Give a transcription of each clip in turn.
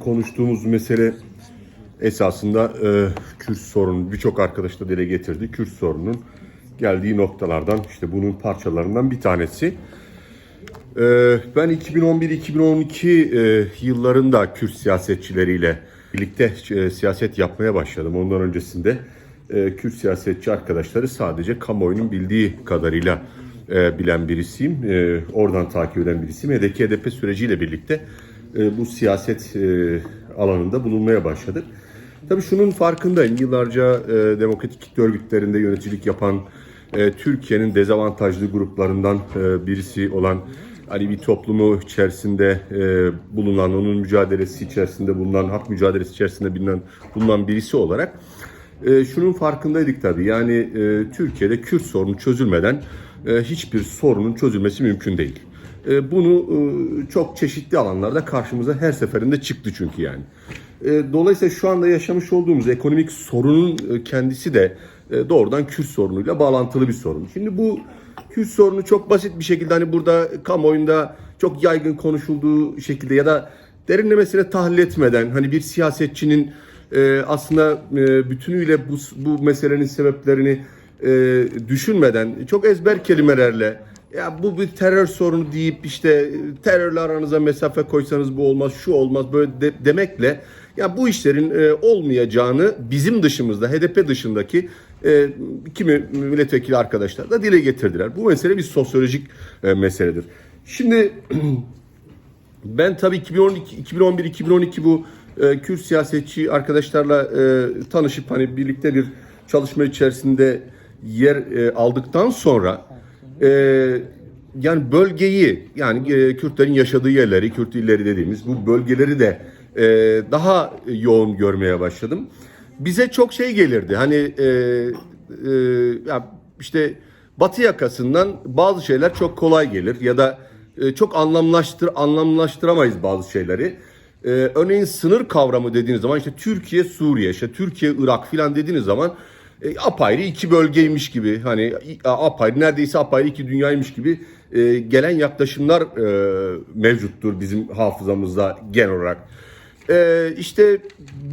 Konuştuğumuz mesele esasında e, Kürt sorunu birçok arkadaş da dile getirdi. Kürt sorunun geldiği noktalardan işte bunun parçalarından bir tanesi. E, ben 2011-2012 e, yıllarında Kürt siyasetçileriyle birlikte e, siyaset yapmaya başladım. Ondan öncesinde e, Kürt siyasetçi arkadaşları sadece kamuoyunun bildiği kadarıyla e, bilen birisiyim. E, oradan takip eden birisiyim. HDP süreciyle birlikte e, bu siyaset e, alanında bulunmaya başladık. Tabii şunun farkındayım. Yıllarca e, demokratik kitle örgütlerinde yöneticilik yapan Türkiye'nin dezavantajlı gruplarından birisi olan hani bir toplumu içerisinde bulunan, onun mücadelesi içerisinde bulunan, hak mücadelesi içerisinde bulunan, bulunan birisi olarak şunun farkındaydık tabii. Yani Türkiye'de Kürt sorunu çözülmeden hiçbir sorunun çözülmesi mümkün değil. E, bunu e, çok çeşitli alanlarda karşımıza her seferinde çıktı çünkü yani. E, Dolayısıyla şu anda yaşamış olduğumuz ekonomik sorunun kendisi de doğrudan Kürt sorunuyla bağlantılı bir sorun. Şimdi bu Kürt sorunu çok basit bir şekilde hani burada kamuoyunda çok yaygın konuşulduğu şekilde ya da derinlemesine tahlil etmeden hani bir siyasetçinin aslında bütünüyle bu, bu meselenin sebeplerini düşünmeden çok ezber kelimelerle ya bu bir terör sorunu deyip işte e, terörle aranıza mesafe koysanız bu olmaz, şu olmaz böyle de- demekle ya bu işlerin e, olmayacağını bizim dışımızda, HDP dışındaki e, kimi milletvekili arkadaşlar da dile getirdiler. Bu mesele bir sosyolojik e, meseledir. Şimdi ben tabii 2012, 2011, 2012 bu e, Kürt siyasetçi arkadaşlarla e, tanışıp hani birlikte bir çalışma içerisinde yer e, aldıktan sonra e, yani bölgeyi yani e, Kürtlerin yaşadığı yerleri, Kürt illeri dediğimiz bu bölgeleri de e, daha yoğun görmeye başladım. Bize çok şey gelirdi. Hani e, e, ya işte Batı yakasından bazı şeyler çok kolay gelir ya da e, çok anlamlaştır anlamlaştıramayız bazı şeyleri. E, örneğin sınır kavramı dediğiniz zaman işte Türkiye, Suriye, işte Türkiye, Irak filan dediğiniz zaman e, apayrı iki bölgeymiş gibi hani apayrı neredeyse apayrı iki dünyaymış gibi e, gelen yaklaşımlar e, mevcuttur bizim hafızamızda genel olarak. E, işte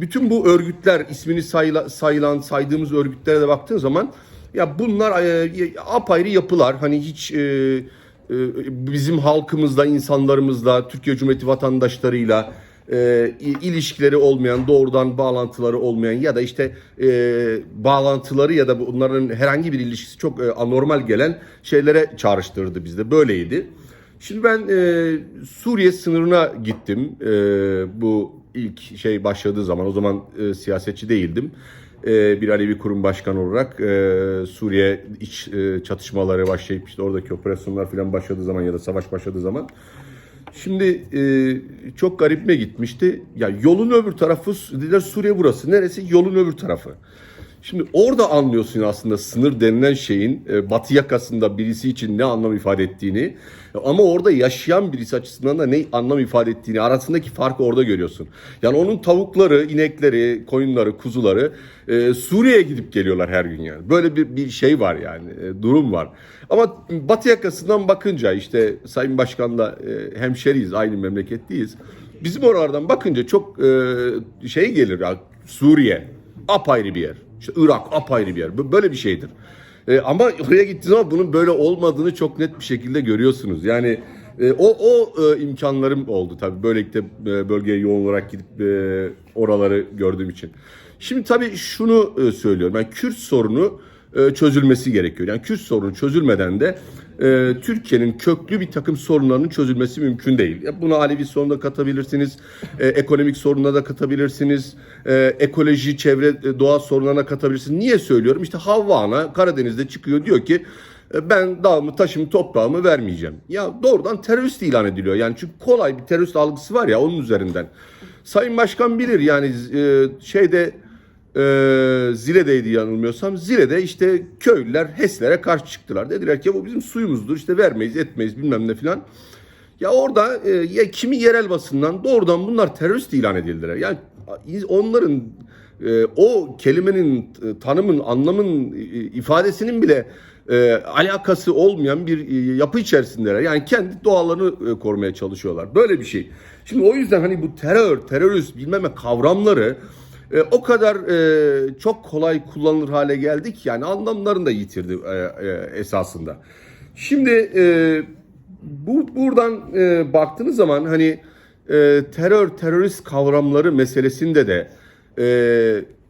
bütün bu örgütler ismini sayıla, sayılan saydığımız örgütlere de baktığın zaman ya bunlar e, apayrı yapılar hani hiç e, e, bizim halkımızla insanlarımızla Türkiye Cumhuriyeti vatandaşlarıyla e, ilişkileri olmayan, doğrudan bağlantıları olmayan ya da işte e, bağlantıları ya da bunların herhangi bir ilişkisi çok e, anormal gelen şeylere çağrıştırdı bizde. Böyleydi. Şimdi ben e, Suriye sınırına gittim. E, bu ilk şey başladığı zaman o zaman e, siyasetçi değildim. E, bir Alevi kurum başkanı olarak e, Suriye iç e, çatışmaları başlayıp işte oradaki operasyonlar falan başladığı zaman ya da savaş başladığı zaman Şimdi e, çok garibime gitmişti. Ya yolun öbür tarafı dediler Suriye burası. Neresi? Yolun öbür tarafı. Şimdi orada anlıyorsun aslında sınır denilen şeyin e, batı yakasında birisi için ne anlam ifade ettiğini ama orada yaşayan birisi açısından da ne anlam ifade ettiğini arasındaki farkı orada görüyorsun. Yani onun tavukları, inekleri, koyunları, kuzuları e, Suriye'ye gidip geliyorlar her gün yani. Böyle bir, bir şey var yani e, durum var. Ama batı yakasından bakınca işte Sayın Başkan'la e, hemşeriyiz, aynı memleketliyiz. Bizim oralardan bakınca çok e, şey gelir ya Suriye apayrı bir yer. İşte Irak apayrı bir yer. Böyle bir şeydir. E, ama oraya gittiğiniz zaman bunun böyle olmadığını çok net bir şekilde görüyorsunuz. Yani e, o o e, imkanlarım oldu tabii. Böylelikle e, bölgeye yoğun olarak gidip e, oraları gördüğüm için. Şimdi tabii şunu e, söylüyorum. Ben Kürt sorunu e, çözülmesi gerekiyor. Yani Kürt sorunu çözülmeden de e, Türkiye'nin köklü bir takım sorunlarının çözülmesi mümkün değil. Buna Alevi sorununa katabilirsiniz, e, ekonomik sorununa da katabilirsiniz, ekoloji, çevre, doğa sorunlarına katabilirsiniz. Niye söylüyorum? İşte Havva Ana Karadeniz'de çıkıyor diyor ki ben dağımı, taşımı, toprağımı vermeyeceğim. Ya doğrudan terörist ilan ediliyor. Yani çünkü kolay bir terörist algısı var ya onun üzerinden. Sayın Başkan bilir yani şeyde e, Zile'deydi yanılmıyorsam. Zile'de işte köylüler HES'lere karşı çıktılar. Dediler ki bu bizim suyumuzdur işte vermeyiz etmeyiz bilmem ne filan. Ya orada e, ya kimi yerel basından doğrudan bunlar terörist ilan edildiler. Yani onların e, o kelimenin, e, tanımın, anlamın, e, ifadesinin bile e, alakası olmayan bir e, yapı içerisindeler. Yani kendi doğalarını e, korumaya çalışıyorlar. Böyle bir şey. Şimdi o yüzden hani bu terör, terörist bilmem ne kavramları e, o kadar e, çok kolay kullanılır hale geldik yani anlamlarını da yitirdi e, e, esasında. Şimdi e, bu buradan e, baktığınız zaman hani e, terör terörist kavramları meselesinde de e,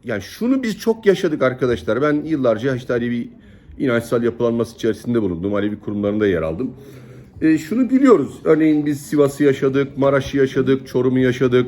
yani şunu biz çok yaşadık arkadaşlar. Ben yıllarca işte Alevi inançsal yapılanması içerisinde bulundum. Alevi kurumlarında yer aldım. E, şunu biliyoruz. Örneğin biz Sivas'ı yaşadık, Maraş'ı yaşadık, Çorum'u yaşadık.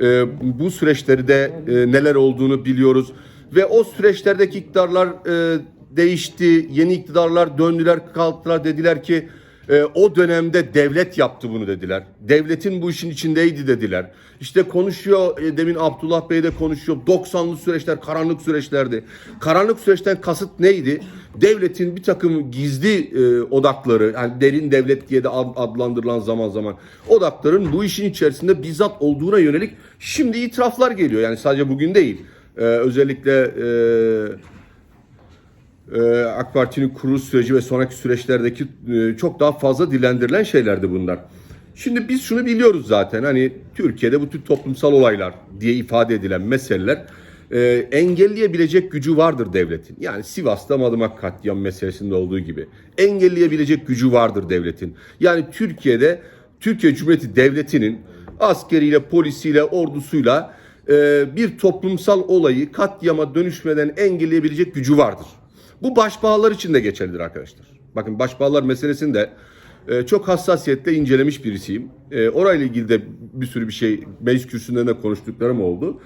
E, bu süreçleri de e, neler olduğunu biliyoruz. Ve o süreçlerdeki iktidarlar e, değişti. Yeni iktidarlar döndüler, kalktılar. Dediler ki e, o dönemde devlet yaptı bunu dediler. Devletin bu işin içindeydi dediler. İşte konuşuyor e, demin Abdullah Bey de konuşuyor. 90'lı süreçler karanlık süreçlerdi. Karanlık süreçten kasıt neydi? Devletin bir takım gizli e, odakları yani derin devlet diye de ad- adlandırılan zaman zaman odakların bu işin içerisinde bizzat olduğuna yönelik şimdi itiraflar geliyor. Yani sadece bugün değil. E, özellikle e, AK Parti'nin kuruluş süreci ve sonraki süreçlerdeki e, çok daha fazla dillendirilen şeylerdi bunlar. Şimdi biz şunu biliyoruz zaten hani Türkiye'de bu tür toplumsal olaylar diye ifade edilen meseleler e, engelleyebilecek gücü vardır devletin. Yani Sivas'ta Madımak katliam meselesinde olduğu gibi engelleyebilecek gücü vardır devletin. Yani Türkiye'de Türkiye Cumhuriyeti Devleti'nin askeriyle, polisiyle, ordusuyla e, bir toplumsal olayı katliama dönüşmeden engelleyebilecek gücü vardır. Bu başbağlar için de geçerlidir arkadaşlar. Bakın başbağlar meselesini de e, çok hassasiyetle incelemiş birisiyim. E, orayla ilgili de bir sürü bir şey meclis kürsüsünde de konuştuklarım oldu.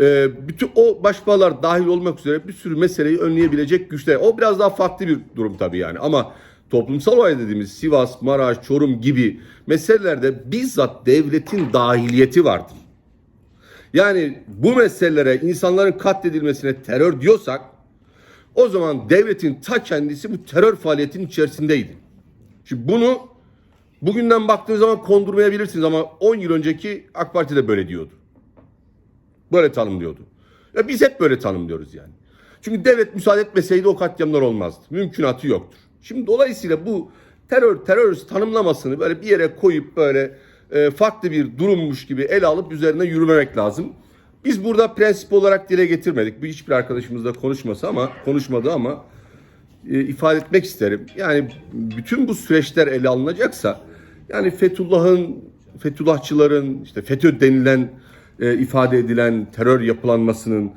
E, bütün o başbağlar dahil olmak üzere bir sürü meseleyi önleyebilecek güçte. O biraz daha farklı bir durum tabii yani ama toplumsal olay dediğimiz Sivas, Maraş, Çorum gibi meselelerde bizzat devletin dahiliyeti vardır. Yani bu meselelere insanların katledilmesine terör diyorsak o zaman devletin ta kendisi bu terör faaliyetinin içerisindeydi. Şimdi bunu bugünden baktığınız zaman kondurmayabilirsiniz ama 10 yıl önceki AK Parti de böyle diyordu. Böyle tanımlıyordu. Ya biz hep böyle tanımlıyoruz yani. Çünkü devlet müsaade etmeseydi o katliamlar olmazdı. Mümkünatı yoktur. Şimdi dolayısıyla bu terör terörist tanımlamasını böyle bir yere koyup böyle e, farklı bir durummuş gibi ele alıp üzerine yürümemek lazım. Biz burada prensip olarak dile getirmedik. Bu hiçbir arkadaşımız da konuşması ama konuşmadı ama e, ifade etmek isterim. Yani bütün bu süreçler ele alınacaksa yani Fethullah'ın Fethullahçıların işte FETÖ denilen e, ifade edilen terör yapılanmasının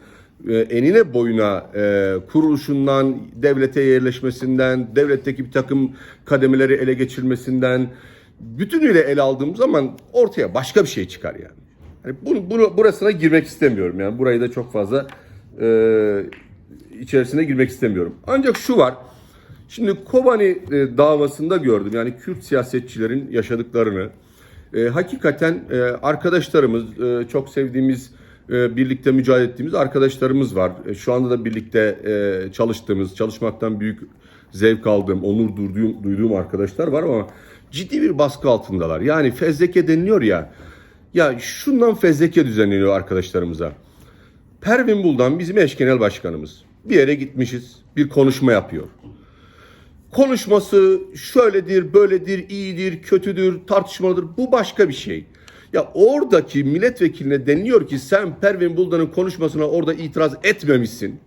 e, enine boyuna e, kuruluşundan, devlete yerleşmesinden, devletteki bir takım kademeleri ele geçirmesinden bütünüyle ele aldığım zaman ortaya başka bir şey çıkar yani. Yani bunu, bunu burasına girmek istemiyorum yani burayı da çok fazla e, içerisine girmek istemiyorum. Ancak şu var. Şimdi Kobani e, davasında gördüm yani Kürt siyasetçilerin yaşadıklarını. E, hakikaten e, arkadaşlarımız, e, çok sevdiğimiz, e, birlikte mücadele ettiğimiz arkadaşlarımız var. E, şu anda da birlikte e, çalıştığımız, çalışmaktan büyük zevk aldığım, onur duyduğum, duyduğum arkadaşlar var ama ciddi bir baskı altındalar. Yani fezleke deniliyor ya, ya şundan fezleke düzenleniyor arkadaşlarımıza. Pervin Buldan bizim eş genel başkanımız. Bir yere gitmişiz, bir konuşma yapıyor. Konuşması şöyledir, böyledir, iyidir, kötüdür, tartışmalıdır. Bu başka bir şey. Ya oradaki milletvekiline deniliyor ki sen Pervin Buldan'ın konuşmasına orada itiraz etmemişsin.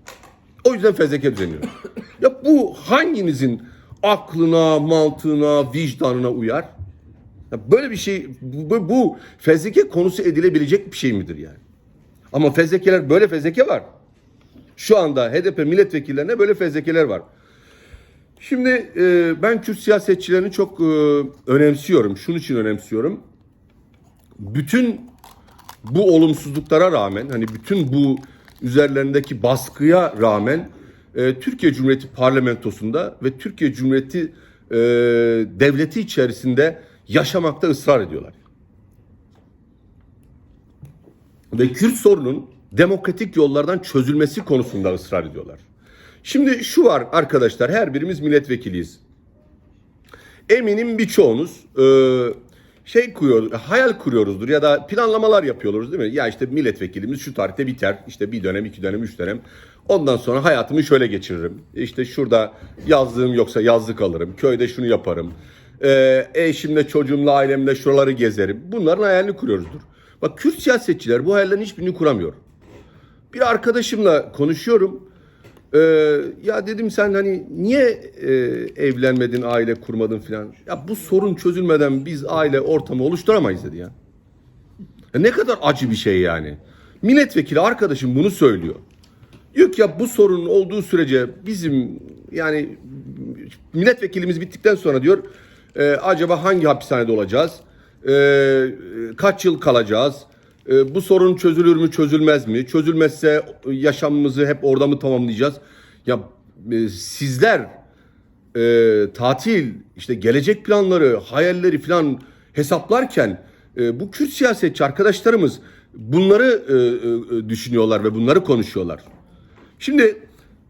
O yüzden fezleke düzenliyor. ya bu hanginizin aklına, mantığına, vicdanına uyar? Ya böyle bir şey, bu, bu fezleke konusu edilebilecek bir şey midir yani? Ama fezlekeler, böyle fezleke var. Şu anda HDP milletvekillerine böyle fezlekeler var. Şimdi e, ben Kürt siyasetçilerini çok e, önemsiyorum. Şunun için önemsiyorum. Bütün bu olumsuzluklara rağmen, hani bütün bu üzerlerindeki baskıya rağmen e, Türkiye Cumhuriyeti parlamentosunda ve Türkiye Cumhuriyeti e, devleti içerisinde yaşamakta ısrar ediyorlar. Ve Kürt sorunun demokratik yollardan çözülmesi konusunda ısrar ediyorlar. Şimdi şu var arkadaşlar her birimiz milletvekiliyiz. Eminim birçoğunuz e, şey kuruyoruz, hayal kuruyoruzdur ya da planlamalar yapıyoruz değil mi? Ya işte milletvekilimiz şu tarihte biter. İşte bir dönem, iki dönem, üç dönem. Ondan sonra hayatımı şöyle geçiririm. İşte şurada yazlığım yoksa yazlık alırım. Köyde şunu yaparım. Ee, eşimle, çocuğumla, ailemle şuraları gezerim. Bunların hayalini kuruyoruzdur. Bak Kürt siyasetçiler bu hayallerin hiçbirini kuramıyor. Bir arkadaşımla konuşuyorum. Ee, ya dedim sen hani niye e, evlenmedin, aile kurmadın filan. Ya bu sorun çözülmeden biz aile ortamı oluşturamayız dedi ya. Ya ne kadar acı bir şey yani. Milletvekili arkadaşım bunu söylüyor. Diyor ki ya bu sorunun olduğu sürece bizim yani milletvekilimiz bittikten sonra diyor e, acaba hangi hapishanede olacağız? E, kaç yıl kalacağız? E, bu sorun çözülür mü çözülmez mi? Çözülmezse yaşamımızı hep orada mı tamamlayacağız? Ya e, sizler e, tatil, işte gelecek planları, hayalleri falan hesaplarken e, bu Kürt siyasetçi arkadaşlarımız bunları e, e, düşünüyorlar ve bunları konuşuyorlar. Şimdi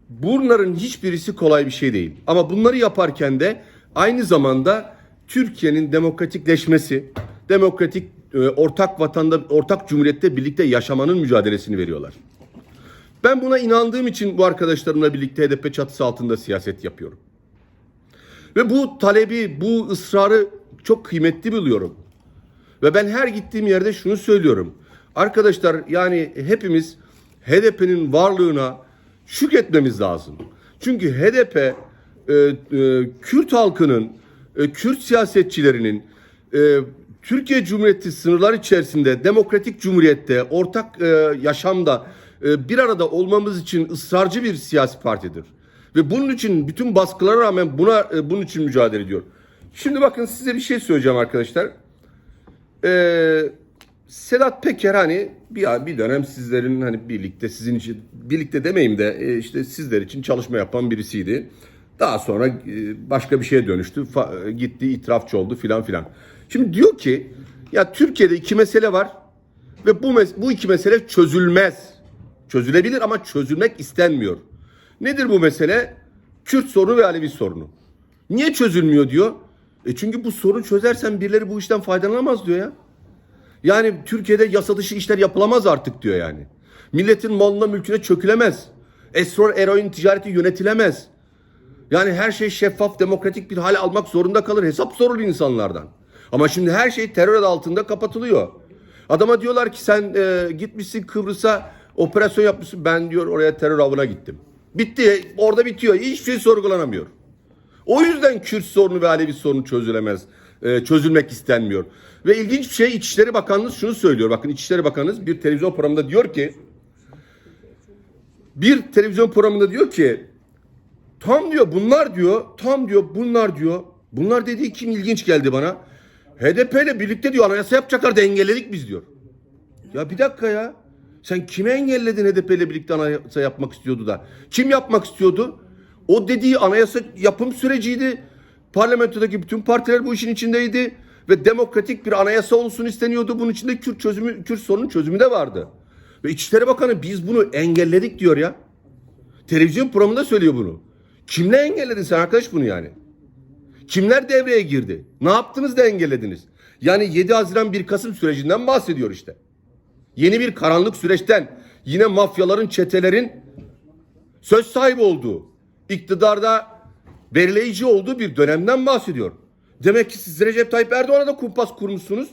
bunların hiçbirisi kolay bir şey değil. Ama bunları yaparken de aynı zamanda Türkiye'nin demokratikleşmesi, demokratik e, ortak vatanda, ortak cumhuriyette birlikte yaşamanın mücadelesini veriyorlar. Ben buna inandığım için bu arkadaşlarımla birlikte HDP çatısı altında siyaset yapıyorum. Ve bu talebi, bu ısrarı çok kıymetli buluyorum. Ve ben her gittiğim yerde şunu söylüyorum. Arkadaşlar yani hepimiz HDP'nin varlığına şükretmemiz lazım. Çünkü HDP e, e, Kürt halkının, e, Kürt siyasetçilerinin e, Türkiye Cumhuriyeti sınırları içerisinde demokratik cumhuriyette, ortak e, yaşamda e, bir arada olmamız için ısrarcı bir siyasi partidir. Ve bunun için bütün baskılara rağmen buna e, bunun için mücadele ediyor. Şimdi bakın size bir şey söyleyeceğim arkadaşlar. Ee, Sedat Peker hani bir bir dönem sizlerin hani birlikte sizin için birlikte demeyeyim de e, işte sizler için çalışma yapan birisiydi. Daha sonra e, başka bir şeye dönüştü. Fa- gitti itirafçı oldu filan filan. Şimdi diyor ki ya Türkiye'de iki mesele var ve bu bu iki mesele çözülmez. Çözülebilir ama çözülmek istenmiyor. Nedir bu mesele? Kürt sorunu ve Alevi sorunu. Niye çözülmüyor diyor? E çünkü bu sorunu çözersen birileri bu işten faydalanamaz diyor ya. Yani Türkiye'de yasa dışı işler yapılamaz artık diyor yani. Milletin malına mülküne çökülemez. Esrar eroin ticareti yönetilemez. Yani her şey şeffaf, demokratik bir hale almak zorunda kalır. Hesap sorulur insanlardan. Ama şimdi her şey terör altında kapatılıyor. Adama diyorlar ki sen e, gitmişsin Kıbrıs'a operasyon yapmışsın. Ben diyor oraya terör avına gittim. Bitti. Orada bitiyor. Hiçbir şey sorgulanamıyor. O yüzden Kürt sorunu ve Alevi sorunu çözülemez. e, çözülmek istenmiyor. Ve ilginç bir şey İçişleri Bakanınız şunu söylüyor. Bakın İçişleri Bakanınız bir televizyon programında diyor ki bir televizyon programında diyor ki tam diyor bunlar diyor tam diyor bunlar diyor bunlar dediği kim ilginç geldi bana. HDP ile birlikte diyor anayasa yapacaklar da engelledik biz diyor. Ya bir dakika ya. Sen kime engelledin HDP ile birlikte anayasa yapmak istiyordu da? Kim yapmak istiyordu? O dediği anayasa yapım süreciydi. Parlamentodaki bütün partiler bu işin içindeydi ve demokratik bir anayasa olsun isteniyordu. Bunun içinde Kürt çözümü, Kürt sorunun çözümü de vardı. Ve İçişleri Bakanı biz bunu engelledik diyor ya. Televizyon programında söylüyor bunu. Kimle engelledin sen arkadaş bunu yani? Kimler devreye girdi? Ne yaptınız da engellediniz? Yani 7 Haziran 1 Kasım sürecinden bahsediyor işte. Yeni bir karanlık süreçten yine mafyaların, çetelerin söz sahibi olduğu, iktidarda belirleyici olduğu bir dönemden bahsediyor. Demek ki siz Recep Tayyip Erdoğan'a da kumpas kurmuşsunuz.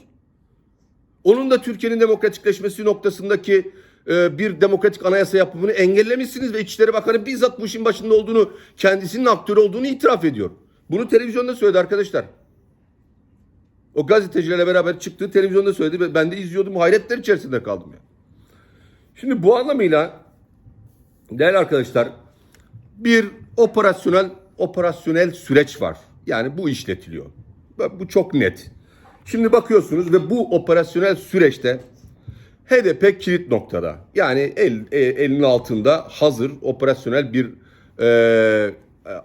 Onun da Türkiye'nin demokratikleşmesi noktasındaki bir demokratik anayasa yapımını engellemişsiniz ve İçişleri Bakanı bizzat bu işin başında olduğunu, kendisinin aktörü olduğunu itiraf ediyor. Bunu televizyonda söyledi arkadaşlar. O gazetecilerle beraber çıktığı televizyonda söyledi ben de izliyordum hayretler içerisinde kaldım ya. Şimdi bu anlamıyla değerli arkadaşlar bir operasyonel operasyonel süreç var. Yani bu işletiliyor. Bu çok net. Şimdi bakıyorsunuz ve bu operasyonel süreçte HDP kilit noktada. Yani el, e, elinin altında hazır operasyonel bir e,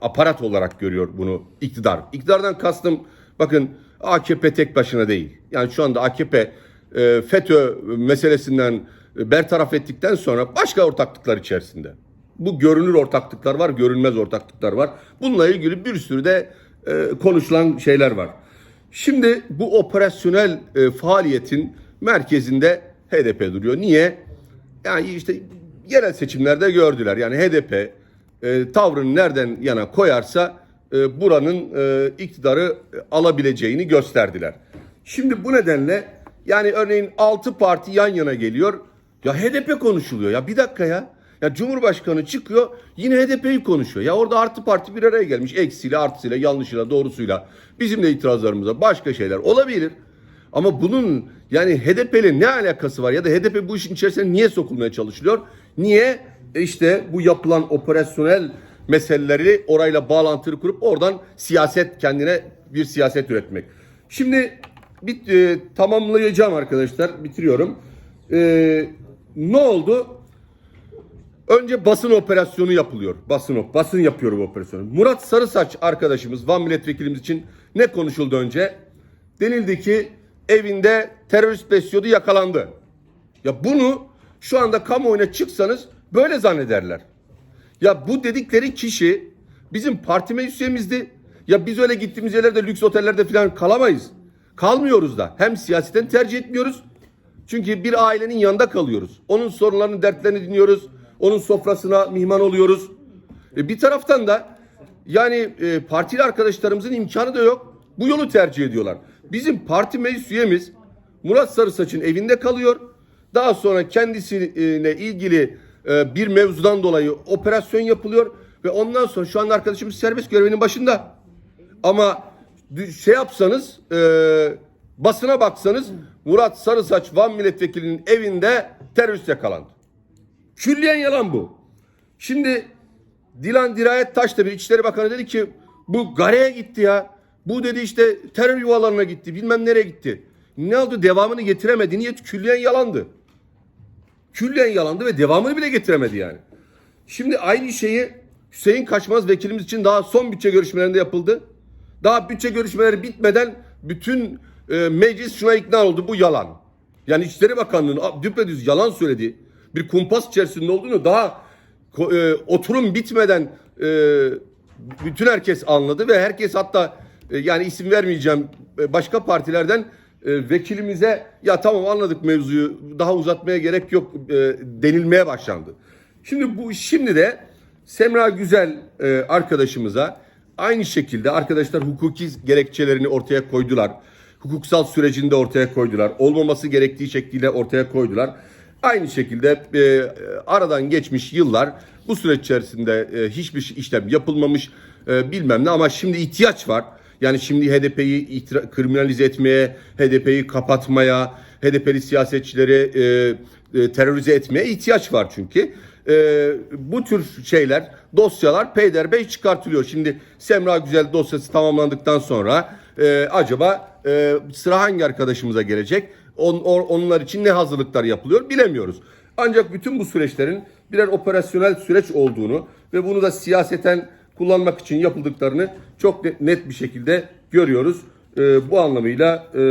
aparat olarak görüyor bunu iktidar. İktidardan kastım bakın AKP tek başına değil. Yani şu anda AKP e, FETÖ meselesinden bertaraf ettikten sonra başka ortaklıklar içerisinde. Bu görünür ortaklıklar var, görünmez ortaklıklar var. Bununla ilgili bir sürü de e, konuşulan şeyler var. Şimdi bu operasyonel e, faaliyetin merkezinde HDP duruyor. Niye? Yani işte yerel seçimlerde gördüler. Yani HDP e, tavrını nereden yana koyarsa e, buranın e, iktidarı e, alabileceğini gösterdiler. Şimdi bu nedenle yani örneğin 6 parti yan yana geliyor. Ya HDP konuşuluyor. Ya bir dakika ya. Ya Cumhurbaşkanı çıkıyor yine HDP'yi konuşuyor. Ya orada artı parti bir araya gelmiş. Eksiyle, artısıyla, yanlışıyla, doğrusuyla. Bizim de itirazlarımıza başka şeyler olabilir. Ama bunun yani HDP ile ne alakası var ya da HDP bu işin içerisine niye sokulmaya çalışılıyor? Niye? E işte bu yapılan operasyonel meseleleri orayla bağlantılı kurup oradan siyaset kendine bir siyaset üretmek. Şimdi bir e, tamamlayacağım arkadaşlar. Bitiriyorum. E, ne oldu? Önce basın operasyonu yapılıyor. Basın basın yapıyor bu operasyonu. Murat Sarısaç arkadaşımız Van milletvekilimiz için ne konuşuldu önce? Denildi ki evinde terörist besliyordu yakalandı. Ya bunu şu anda kamuoyuna çıksanız böyle zannederler. Ya bu dedikleri kişi bizim parti meclis üyemizdi. Ya biz öyle gittiğimiz yerlerde lüks otellerde falan kalamayız. Kalmıyoruz da. Hem siyaseten tercih etmiyoruz. Çünkü bir ailenin yanında kalıyoruz. Onun sorunlarını, dertlerini dinliyoruz. Onun sofrasına mihman oluyoruz. E bir taraftan da yani e, partili arkadaşlarımızın imkanı da yok. Bu yolu tercih ediyorlar. Bizim parti meclis üyemiz Murat Sarısaç'ın evinde kalıyor. Daha sonra kendisiyle ilgili e, bir mevzudan dolayı operasyon yapılıyor ve ondan sonra şu anda arkadaşımız serbest görevinin başında. Ama şey yapsanız e, basına baksanız Murat Sarısaç Van milletvekilinin evinde terörist yakalandı. Külliyen yalan bu. Şimdi Dilan Dirayet Taş da bir İçişleri Bakanı dedi ki bu Gare'ye gitti ya. Bu dedi işte terör yuvalarına gitti bilmem nereye gitti. Ne oldu devamını getiremedi. Niye? Külliyen yalandı. Külliyen yalandı ve devamını bile getiremedi yani. Şimdi aynı şeyi Hüseyin Kaçmaz vekilimiz için daha son bütçe görüşmelerinde yapıldı. Daha bütçe görüşmeleri bitmeden bütün e, meclis şuna ikna oldu. Bu yalan. Yani İçişleri Bakanlığı'nın düpedüz yalan söylediği bir kumpas içerisinde olduğunu daha e, oturum bitmeden e, bütün herkes anladı ve herkes hatta yani isim vermeyeceğim e, başka partilerden e, vekilimize ya tamam anladık mevzuyu daha uzatmaya gerek yok e, denilmeye başlandı. Şimdi bu şimdi de Semra Güzel e, arkadaşımıza aynı şekilde arkadaşlar hukuki gerekçelerini ortaya koydular. Hukuksal sürecini de ortaya koydular. Olmaması gerektiği şekliyle ortaya koydular. Aynı şekilde e, aradan geçmiş yıllar bu süreç içerisinde e, hiçbir işlem yapılmamış e, bilmem ne ama şimdi ihtiyaç var. Yani şimdi HDP'yi kriminalize etmeye, HDP'yi kapatmaya, HDP'li siyasetçileri e, e, terörize etmeye ihtiyaç var çünkü. E, bu tür şeyler, dosyalar peyderbey çıkartılıyor. Şimdi Semra Güzel dosyası tamamlandıktan sonra e, acaba e, sıra hangi arkadaşımıza gelecek? On, or- onlar için ne hazırlıklar yapılıyor bilemiyoruz. Ancak bütün bu süreçlerin birer operasyonel süreç olduğunu ve bunu da siyaseten kullanmak için yapıldıklarını çok net, bir şekilde görüyoruz. Ee, bu anlamıyla e,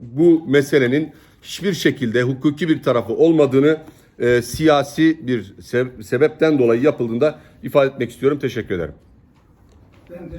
bu meselenin hiçbir şekilde hukuki bir tarafı olmadığını e, siyasi bir se- sebepten dolayı yapıldığında ifade etmek istiyorum. Teşekkür ederim. Ben teşekkür